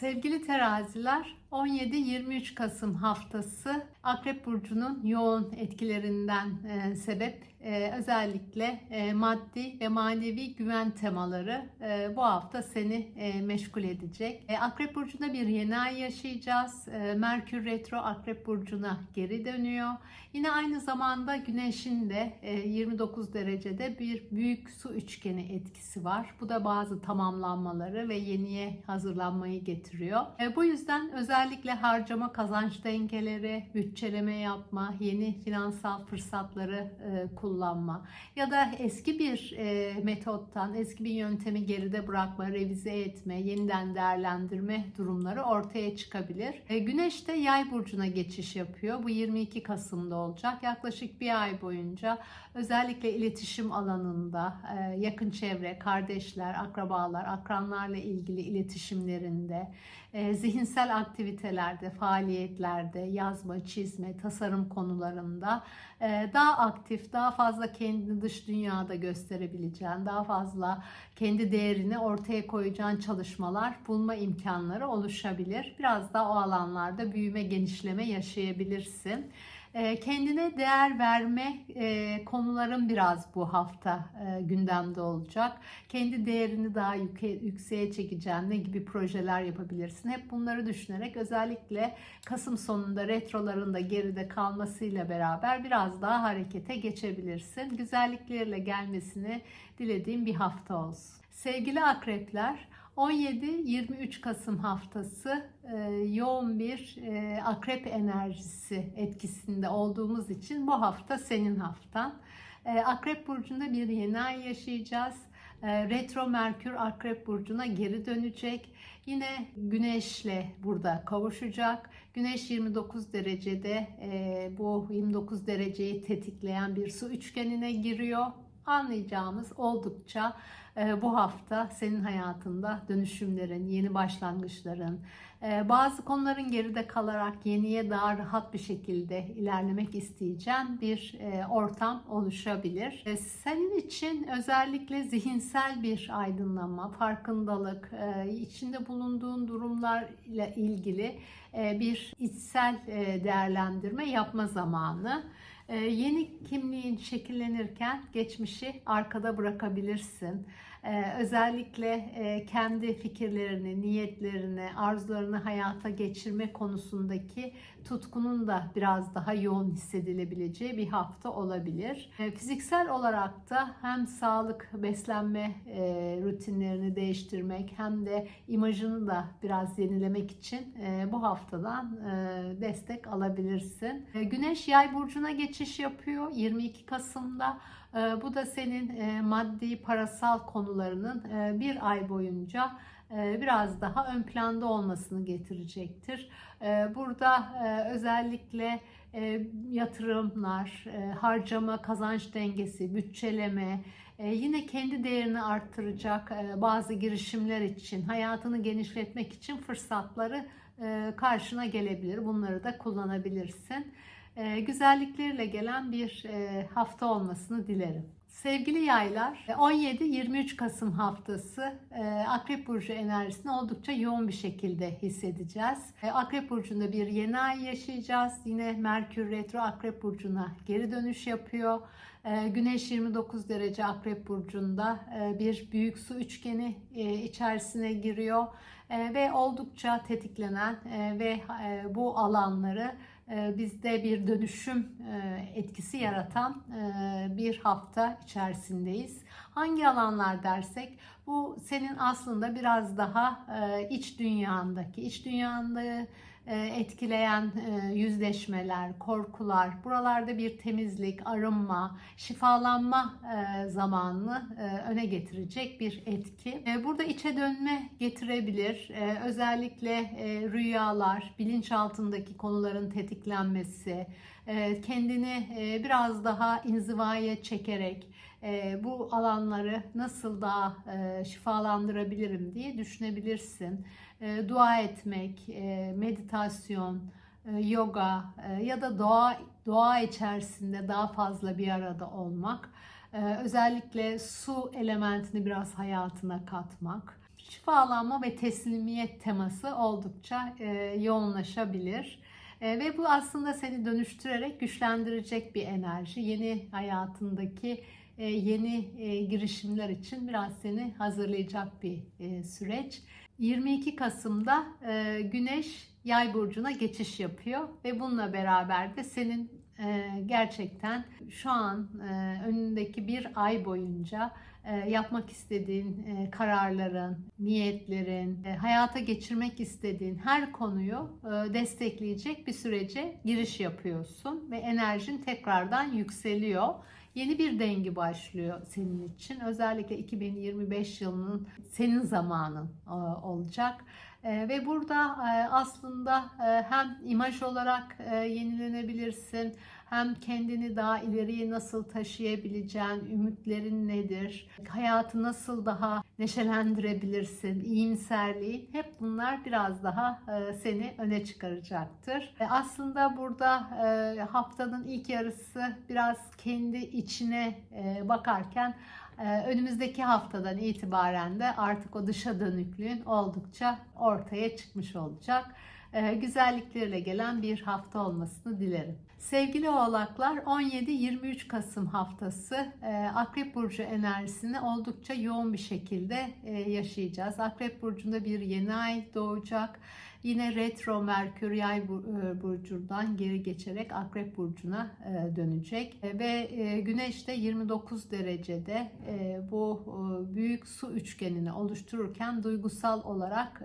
Sevgili teraziler 17-23 Kasım haftası Akrep Burcu'nun yoğun etkilerinden e, sebep e, özellikle e, maddi ve manevi güven temaları e, bu hafta seni e, meşgul edecek. E, Akrep Burcu'nda bir yeni ay yaşayacağız. E, Merkür Retro Akrep Burcu'na geri dönüyor. Yine aynı zamanda Güneş'in de e, 29 derecede bir büyük su üçgeni etkisi var. Bu da bazı tamamlanmaları ve yeniye hazırlanmayı getiriyor. E, bu yüzden özellikle harcama kazanç dengeleri, bütçeleme yapma, yeni finansal fırsatları e, kullanma ya da eski bir e, metottan, eski bir yöntemi geride bırakma, revize etme, yeniden değerlendirme durumları ortaya çıkabilir. E, Güneş de Yay burcuna geçiş yapıyor. Bu 22 Kasım'da olacak. Yaklaşık bir ay boyunca özellikle iletişim alanında, e, yakın çevre, kardeşler, akrabalar, akranlarla ilgili iletişimlerinde, e, zihinsel aktivitelerde, faaliyetlerde, yazma, çizme, tasarım konularında e, daha aktif, daha fazla kendini dış dünyada gösterebileceğin, daha fazla kendi değerini ortaya koyacağın çalışmalar bulma imkanları oluşabilir. Biraz da o alanlarda büyüme, genişleme yaşayabilirsin. E, Kendine değer verme e, konuların biraz bu hafta e, gündemde olacak. Kendi değerini daha yükseğe çekeceğin ne gibi projeler yapabilirsin? Hep bunları düşünerek özellikle Kasım sonunda retroların da geride kalmasıyla beraber biraz daha harekete geçebilirsin. Güzelliklerle gelmesini dilediğim bir hafta olsun. Sevgili akrepler, 17-23 Kasım haftası e, yoğun bir e, akrep enerjisi etkisinde olduğumuz için bu hafta senin haftan. E, akrep burcunda bir yeni ay yaşayacağız. Retro Merkür Akrep burcuna geri dönecek. Yine Güneşle burada kavuşacak. Güneş 29 derecede bu 29 dereceyi tetikleyen bir su üçgenine giriyor. Anlayacağımız oldukça e, bu hafta senin hayatında dönüşümlerin, yeni başlangıçların, e, bazı konuların geride kalarak yeniye daha rahat bir şekilde ilerlemek isteyeceğin bir e, ortam oluşabilir. Senin için özellikle zihinsel bir aydınlanma, farkındalık, içinde bulunduğun durumlarla ilgili bir içsel değerlendirme yapma zamanı. Ee, yeni kimliğin şekillenirken geçmişi arkada bırakabilirsin. Ee, özellikle e, kendi fikirlerini, niyetlerini, arzularını hayata geçirme konusundaki tutkunun da biraz daha yoğun hissedilebileceği bir hafta olabilir. Ee, fiziksel olarak da hem sağlık, beslenme e, rutinlerini değiştirmek hem de imajını da biraz yenilemek için e, bu haftadan destek alabilirsin. Güneş yay burcuna geçiş yapıyor 22 Kasım'da. Bu da senin maddi, parasal konularının bir ay boyunca biraz daha ön planda olmasını getirecektir. Burada özellikle yatırımlar, harcama, kazanç dengesi, bütçeleme, yine kendi değerini arttıracak bazı girişimler için, hayatını genişletmek için fırsatları karşına gelebilir. Bunları da kullanabilirsin. Güzelliklerle gelen bir hafta olmasını dilerim. Sevgili yaylar, 17-23 Kasım haftası Akrep Burcu enerjisini oldukça yoğun bir şekilde hissedeceğiz. Akrep Burcu'nda bir yeni ay yaşayacağız. Yine Merkür Retro Akrep Burcu'na geri dönüş yapıyor. Güneş 29 derece Akrep Burcu'nda bir büyük su üçgeni içerisine giriyor. Ve oldukça tetiklenen ve bu alanları bizde bir dönüşüm etkisi yaratan bir hafta içerisindeyiz. Hangi alanlar dersek bu senin aslında biraz daha iç dünyandaki, iç dünyanda etkileyen yüzleşmeler, korkular, buralarda bir temizlik, arınma, şifalanma zamanını öne getirecek bir etki. Burada içe dönme getirebilir. Özellikle rüyalar, bilinçaltındaki konuların tetiklenmesi, kendini biraz daha inzivaya çekerek bu alanları nasıl daha şifalandırabilirim diye düşünebilirsin. Dua etmek, meditasyon, yoga ya da doğa doğa içerisinde daha fazla bir arada olmak, özellikle su elementini biraz hayatına katmak şifalanma ve teslimiyet teması oldukça e, yoğunlaşabilir. E, ve bu aslında seni dönüştürerek güçlendirecek bir enerji. Yeni hayatındaki e, yeni e, girişimler için biraz seni hazırlayacak bir e, süreç. 22 Kasım'da e, Güneş Yay burcuna geçiş yapıyor ve bununla beraber de senin e, gerçekten şu an e, önündeki bir ay boyunca e, yapmak istediğin e, kararların, niyetlerin, e, hayata geçirmek istediğin her konuyu e, destekleyecek bir sürece giriş yapıyorsun ve enerjin tekrardan yükseliyor. Yeni bir dengi başlıyor senin için. Özellikle 2025 yılının senin zamanın e, olacak. E, ve burada e, aslında hem imaj olarak yenilenebilirsin, hem kendini daha ileriye nasıl taşıyabileceğin, ümitlerin nedir, hayatı nasıl daha neşelendirebilirsin, iyimserliğin hep bunlar biraz daha e, seni öne çıkaracaktır. E, aslında burada e, haftanın ilk yarısı biraz kendi içine bakarken önümüzdeki haftadan itibaren de artık o dışa dönüklüğün oldukça ortaya çıkmış olacak. Güzelliklerle gelen bir hafta olmasını dilerim. Sevgili oğlaklar 17-23 Kasım haftası e, Akrep Burcu enerjisini oldukça yoğun bir şekilde e, yaşayacağız. Akrep Burcu'nda bir yeni ay doğacak. Yine retro Merkür Yay e, burcundan geri geçerek Akrep burcuna e, dönecek e, ve Güneş de 29 derecede bu büyük su üçgenini oluştururken duygusal olarak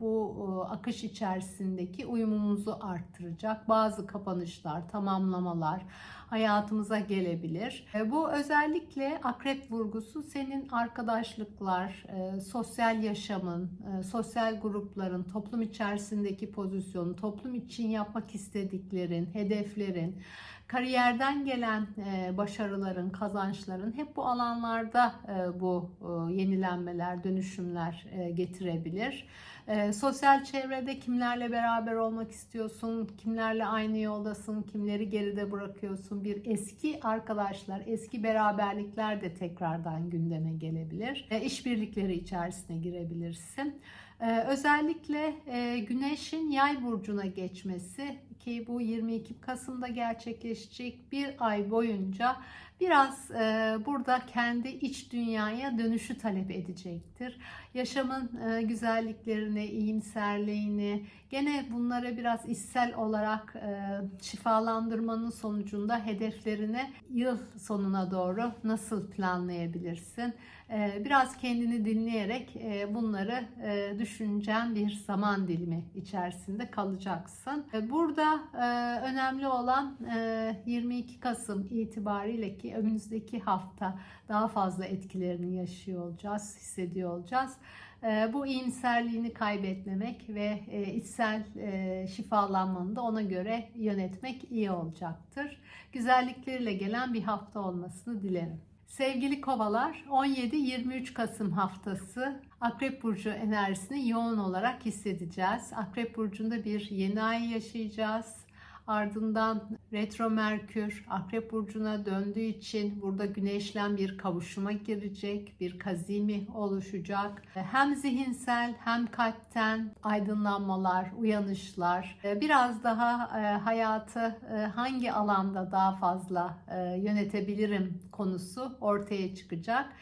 bu akış içerisindeki uyumumuzu arttıracak. Bazı kapanışlar, tamamlamalar, hayatımıza gelebilir. Bu özellikle akrep vurgusu senin arkadaşlıklar, sosyal yaşamın, sosyal grupların, toplum içerisindeki pozisyonun, toplum için yapmak istediklerin, hedeflerin, kariyerden gelen başarıların, kazançların hep bu alanlarda bu yenilenmeler, dönüşümler getirebilir. E, sosyal çevrede kimlerle beraber olmak istiyorsun, kimlerle aynı yoldasın, kimleri geride bırakıyorsun. Bir eski arkadaşlar, eski beraberlikler de tekrardan gündeme gelebilir. E, işbirlikleri içerisine girebilirsin. Ee, özellikle e, Güneş'in Yay burcuna geçmesi ki bu 22 Kasım'da gerçekleşecek bir ay boyunca biraz e, burada kendi iç dünyaya dönüşü talep edecektir. Yaşamın e, güzelliklerini, iyimserliğini, gene bunlara biraz içsel olarak e, şifalandırmanın sonucunda hedeflerini yıl sonuna doğru nasıl planlayabilirsin? E, biraz kendini dinleyerek e, bunları e, düşüneceğin bir zaman dilimi içerisinde kalacaksın. E, burada e, önemli olan e, 22 Kasım itibariyle ki önümüzdeki hafta daha fazla etkilerini yaşıyor olacağız, hissediyor olacağız. Ee, bu iyimserliğini kaybetmemek ve e, içsel e, şifalanmanı da ona göre yönetmek iyi olacaktır. Güzellikleriyle gelen bir hafta olmasını dilerim. Sevgili kovalar 17-23 Kasım haftası Akrep Burcu enerjisini yoğun olarak hissedeceğiz. Akrep Burcu'nda bir yeni ay yaşayacağız. Ardından retro Merkür Akrep Burcu'na döndüğü için burada güneşlen bir kavuşuma girecek, bir kazimi oluşacak. Hem zihinsel hem kalpten aydınlanmalar, uyanışlar, biraz daha e, hayatı e, hangi alanda daha fazla e, yönetebilirim konusu ortaya çıkacak.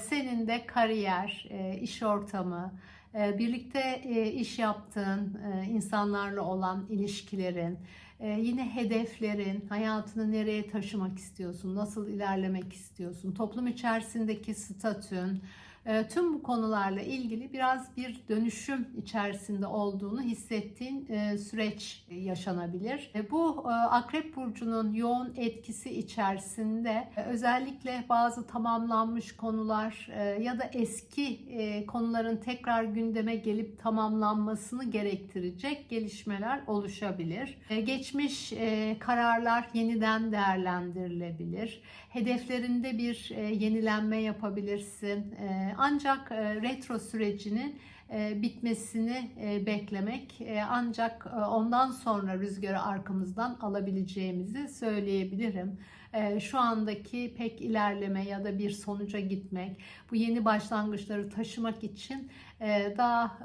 Senin de kariyer, iş ortamı, birlikte iş yaptığın insanlarla olan ilişkilerin, yine hedeflerin, hayatını nereye taşımak istiyorsun, nasıl ilerlemek istiyorsun, toplum içerisindeki statün, ee, tüm bu konularla ilgili biraz bir dönüşüm içerisinde olduğunu hissettiğin e, süreç yaşanabilir. E, bu e, Akrep Burcu'nun yoğun etkisi içerisinde özellikle bazı tamamlanmış konular ya da eski konuların tekrar gündeme gelip tamamlanmasını gerektirecek gelişmeler oluşabilir. Geçmiş kararlar yeniden değerlendirilebilir. Hedeflerinde bir yenilenme yapabilirsin ancak e, retro sürecinin e, bitmesini e, beklemek ancak ondan sonra rüzgarı arkamızdan alabileceğimizi söyleyebilirim. Şu andaki pek ilerleme ya da bir sonuca gitmek, bu yeni başlangıçları taşımak için daha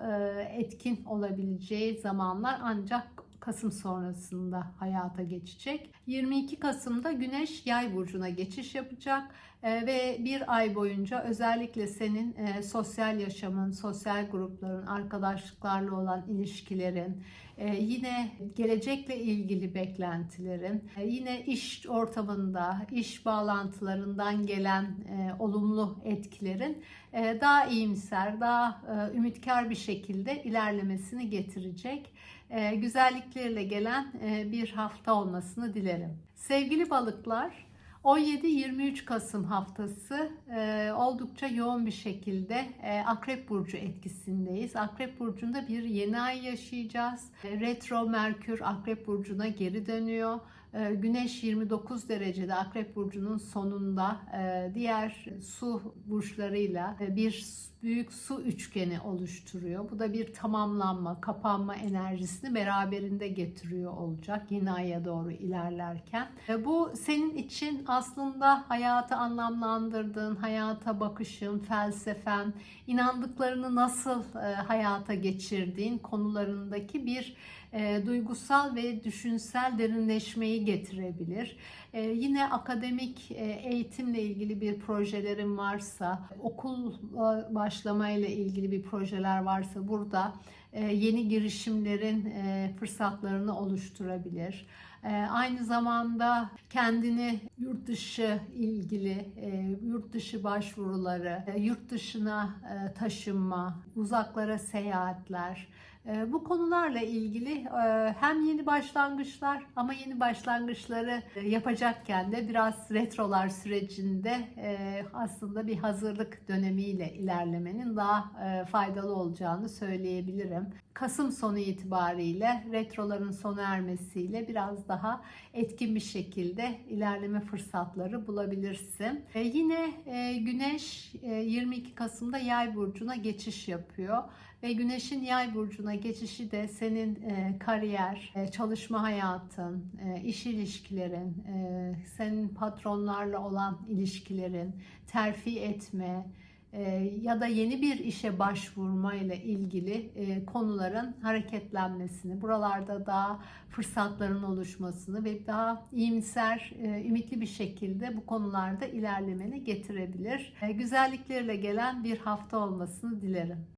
etkin olabileceği zamanlar ancak Kasım sonrasında hayata geçecek. 22 Kasım'da Güneş Yay burcuna geçiş yapacak e, ve bir ay boyunca özellikle senin e, sosyal yaşamın, sosyal grupların, arkadaşlıklarla olan ilişkilerin, e, yine gelecekle ilgili beklentilerin, yine iş ortamında, iş bağlantılarından gelen olumlu etkilerin daha iyimser, daha ümitkar bir şekilde ilerlemesini getirecek e, güzelliklerle gelen e, bir hafta olmasını dilerim. Sevgili balıklar, 17-23 Kasım haftası e, oldukça yoğun bir şekilde e, Akrep Burcu etkisindeyiz. Akrep Burcu'nda bir yeni ay yaşayacağız. Retro Merkür Akrep Burcu'na geri dönüyor. E, Güneş 29 derecede Akrep Burcu'nun sonunda e, diğer su burçlarıyla e, bir büyük su üçgeni oluşturuyor. Bu da bir tamamlanma, kapanma enerjisini beraberinde getiriyor olacak yeni aya doğru ilerlerken. E, Bu senin için aslında hayatı anlamlandırdığın, hayata bakışın, felsefen, inandıklarını nasıl hayata geçirdiğin konularındaki bir e, duygusal ve düşünsel derinleşmeyi getirebilir. E, yine akademik e, eğitimle ilgili bir projelerin varsa, okul başlamayla ilgili bir projeler varsa burada e, yeni girişimlerin e, fırsatlarını oluşturabilir. E, Aynı zamanda kendini yurt dışı ilgili, yurt dışı başvuruları, yurt dışına taşınma, uzaklara seyahatler, bu konularla ilgili e, hem yeni başlangıçlar ama yeni başlangıçları e, yapacakken de biraz retrolar sürecinde e, aslında bir hazırlık dönemiyle ilerlemenin daha faydalı olacağını söyleyebilirim. Kasım sonu itibariyle retroların sona ermesiyle biraz daha etkin bir şekilde ilerleme fırsatları bulabilirsin. Yine Güneş e, 22 Kasım'da Yay burcuna geçiş yapıyor ve Güneş'in Yay burcuna geçişi de senin e, kariyer, e, çalışma hayatın, e, iş ilişkilerin, e, senin patronlarla olan ilişkilerin, terfi etme, e, ya da yeni bir işe başvurma ile ilgili e, konuların hareketlenmesini, buralarda daha fırsatların oluşmasını ve daha iyimser, e, ümitli bir şekilde bu konularda ilerlemeni getirebilir. E, Güzelliklerle gelen bir hafta olmasını dilerim.